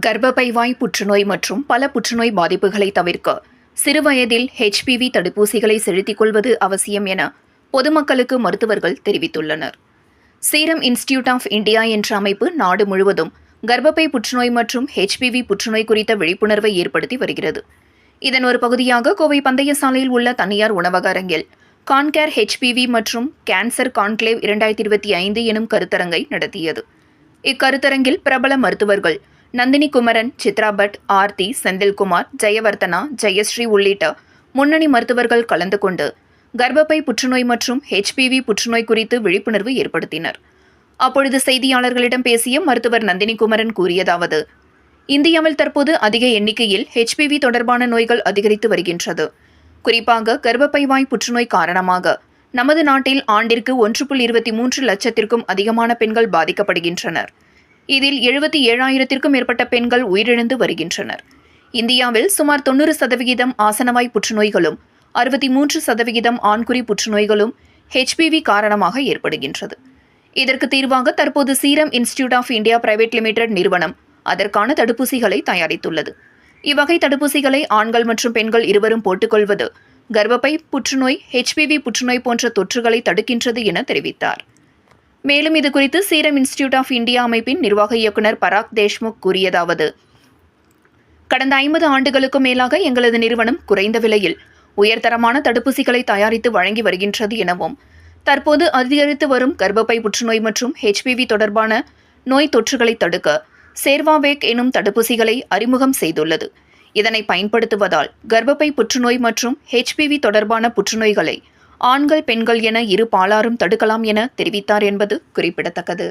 கர்ப்பப்பைவாய் புற்றுநோய் மற்றும் பல புற்றுநோய் பாதிப்புகளை தவிர்க்க சிறுவயதில் ஹெச்பிவி தடுப்பூசிகளை செலுத்திக் கொள்வது அவசியம் என பொதுமக்களுக்கு மருத்துவர்கள் தெரிவித்துள்ளனர். சீரம் இன்ஸ்டிடியூட் ஆஃப் இந்தியா என்ற அமைப்பு நாடு முழுவதும் கர்ப்பப்பை புற்றுநோய் மற்றும் ஹெச்பிவி புற்றுநோய் குறித்த விழிப்புணர்வை ஏற்படுத்தி வருகிறது. இதன் ஒரு பகுதியாக கோவை பந்தயசாலையில் உள்ள தனியார் உணவக அரங்கில் கான்கேர் ஹெச்பிவி மற்றும் கேன்சர் கான்க்ளேவ் இரண்டாயிரத்தி இருபத்தி ஐந்து எனும் கருத்தரங்கை நடத்தியது. இக்கருத்தரங்கில் பிரபல மருத்துவர்கள் நந்தினி குமரன் சித்ரா பட் ஆர்த்தி செந்தில்குமார் ஜெயவர்த்தனா ஜெயஸ்ரீ உள்ளிட்ட முன்னணி மருத்துவர்கள் கலந்து கொண்டு கர்ப்பப்பை புற்றுநோய் மற்றும் ஹெச்பிவி புற்றுநோய் குறித்து விழிப்புணர்வு ஏற்படுத்தினர். அப்பொழுது செய்தியாளர்களிடம் பேசிய மருத்துவர் நந்தினி குமரன் கூறியதாவது இந்தியாவில் தற்போது அதிக எண்ணிக்கையில் ஹெச்பிவி தொடர்பான நோய்கள் அதிகரித்து வருகின்றது. குறிப்பாக கர்ப்பப்பை வாய் புற்றுநோய் காரணமாக நமது நாட்டில் ஆண்டிற்கு ஒன்று புள்ளி இருபத்தி மூன்று லட்சத்திற்கும் அதிகமான பெண்கள் பாதிக்கப்படுகின்றனர். இதில் எழுபத்தி ஏழாயிரத்திற்கும் மேற்பட்ட பெண்கள் உயிரிழந்து வருகின்றனர். இந்தியாவில் சுமார் தொண்ணூறு சதவிகிதம் ஆசனவாய் புற்றுநோய்களும் அறுபத்தி மூன்று சதவிகிதம் ஆண்குறி புற்றுநோய்களும் ஹெச்பிவி காரணமாக ஏற்படுகின்றது. இதற்கு தீர்வாக தற்போது Serum Institute of India Private Limited நிறுவனம் அதற்கான தடுப்பூசிகளை தயாரித்துள்ளது. இவ்வகை தடுப்பூசிகளை ஆண்கள் மற்றும் பெண்கள் இருவரும் போட்டுக்கொள்வது கர்ப்பப்பை புற்றுநோய் ஹெச்பிவி புற்றுநோய் போன்ற தொற்றுகளை தடுக்கின்றது என தெரிவித்தார். மேலும் இது குறித்து சீரம் இன்ஸ்டிடியூட் ஆஃப் இந்தியா அமைப்பின் நிர்வாக இயக்குனர் பராக் தேஷ்முக் கூறியதாவது. கடந்த ஐம்பது ஆண்டுகளுக்கும் மேலாக எங்களது நிறுவனம் குறைந்த விலையில் உயர்தரமான தடுப்பூசிகளை தயாரித்து வழங்கி வருகின்றது எனவும் தற்போது அதிகரித்து வரும் கர்ப்பப்பை புற்றுநோய் மற்றும் ஹெச்பிவி தொடர்பான நோய் தொற்றுகளை தடுக்க சேர்வாவேக் எனும் தடுப்பூசிகளை அறிமுகம் செய்துள்ளது. இதனை பயன்படுத்துவதால் கர்ப்பப்பை புற்றுநோய் மற்றும் ஹெச்பிவி தொடர்பான புற்றுநோய்களை ஆண்கள் பெண்கள் என இரு பாலாரும் தடுக்கலாம் என தெரிவித்தார் என்பது குறிப்பிடத்தக்கது.